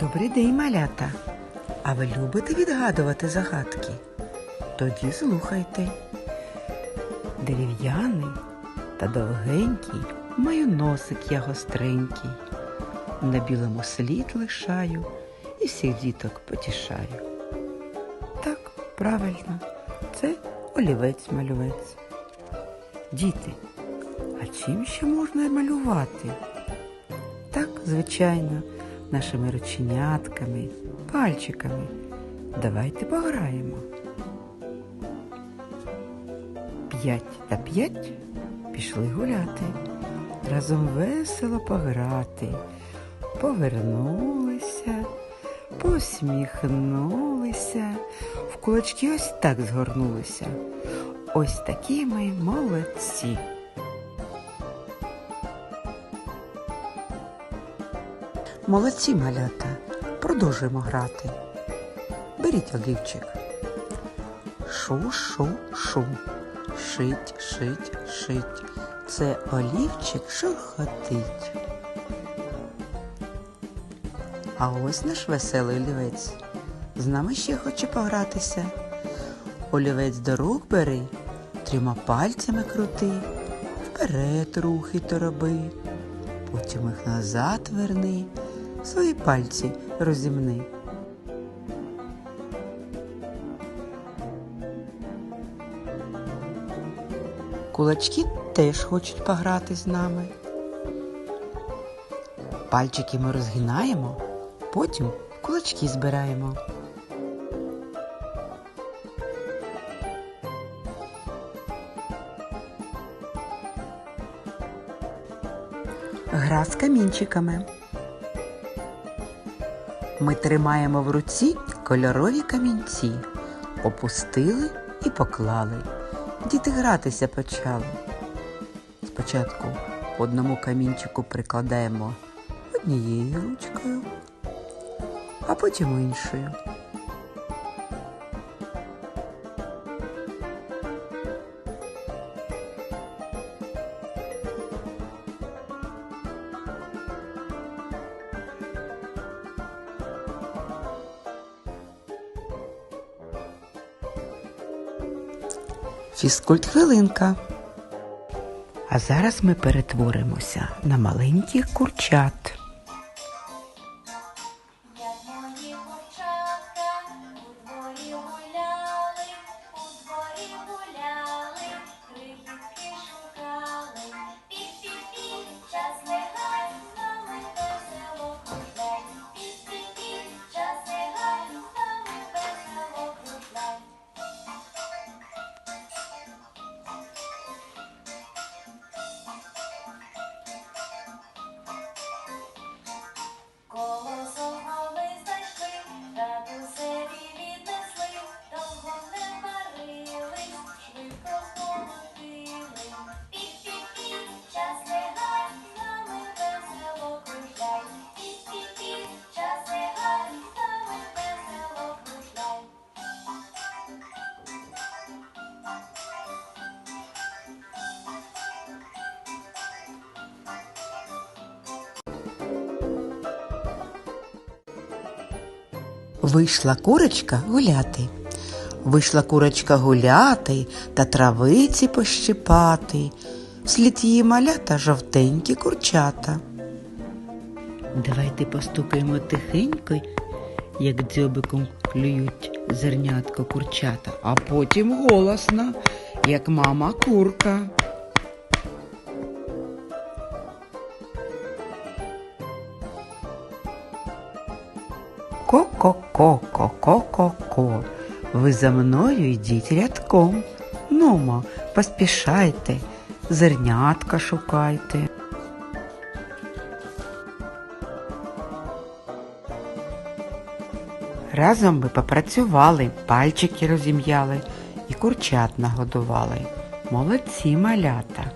Добрий день, малята. А ви любите відгадувати загадки? Тоді слухайте. Дерев'яний та довгенький, маю носик я гостренький. На білому слід лишаю і всіх діток потішаю. Так, правильно, це олівець-малювець. Діти, а чим ще можна малювати? Так, звичайно, нашими рученятками, пальчиками. Давайте пограємо. П'ять та п'ять пішли гуляти. Разом весело пограти. Повернулися, посміхнулися, в кулачки ось так згорнулися. Ось такі ми молодці. Молодці малята, продовжуємо грати. Беріть олівчик. Шу-шу-шу. Шить, шить, шить. Це олівчик шурхотить. А ось наш веселий олівець. З нами ще хоче погратися. Олівець до рук бери, трьома пальцями крути, вперед рухи то роби, потім їх назад верни, свої пальці розімни. Кулачки теж хочуть пограти з нами. Пальчики ми розгинаємо, потім кулачки збираємо. Гра з камінчиками. Ми тримаємо в руці кольорові камінці, опустили і поклали. Діти гратися почали. Спочатку по одному камінчику прикладаємо однією ручкою, а потім іншою. Фізкульт хвилинка. А зараз ми перетворимося на маленьких курчат. Вийшла курочка гуляти. Вийшла курочка гуляти та травиці пощипати. Вслід її малята жовтенькі курчата. Давайте постукаємо тихенько, як дзьобиком клюють зернятко курчата, а потім голосно, як мама курка. Ко-ко-ко-ко-ко-ко-ко. Ви за мною йдіть рядком. Нумо, поспішайте, зернятка шукайте. Разом ми попрацювали, пальчики розім'яли і курчат нагодували. Молодці малята.